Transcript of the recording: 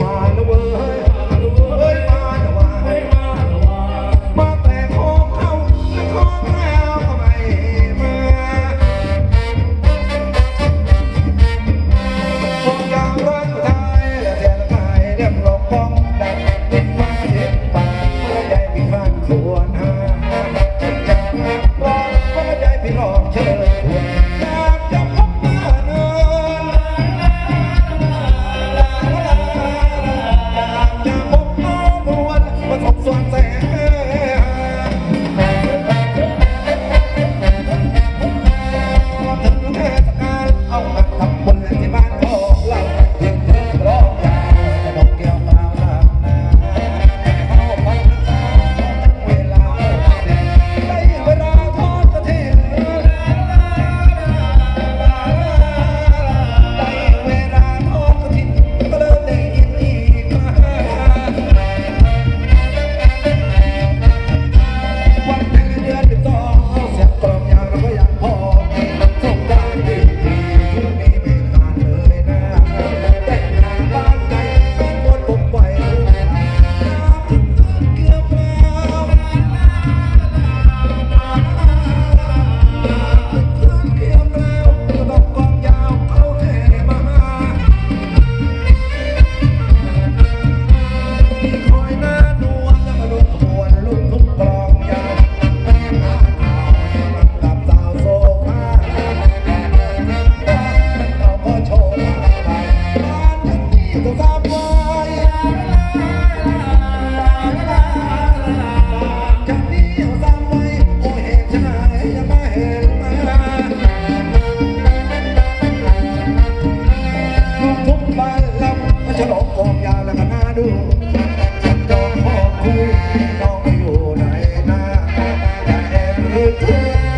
มาแล้วเว้ยเฮ้ยมาแต่ว่ามาแต่ของเขาและของเราก็ไมมาคนยางรักไทยและแต่ละไทยเรียบรองกองดักนิดปากเมื่อใดพี่บ้นควรหาจังจังรักเมื่อใดพี่รองเชิญ yeah.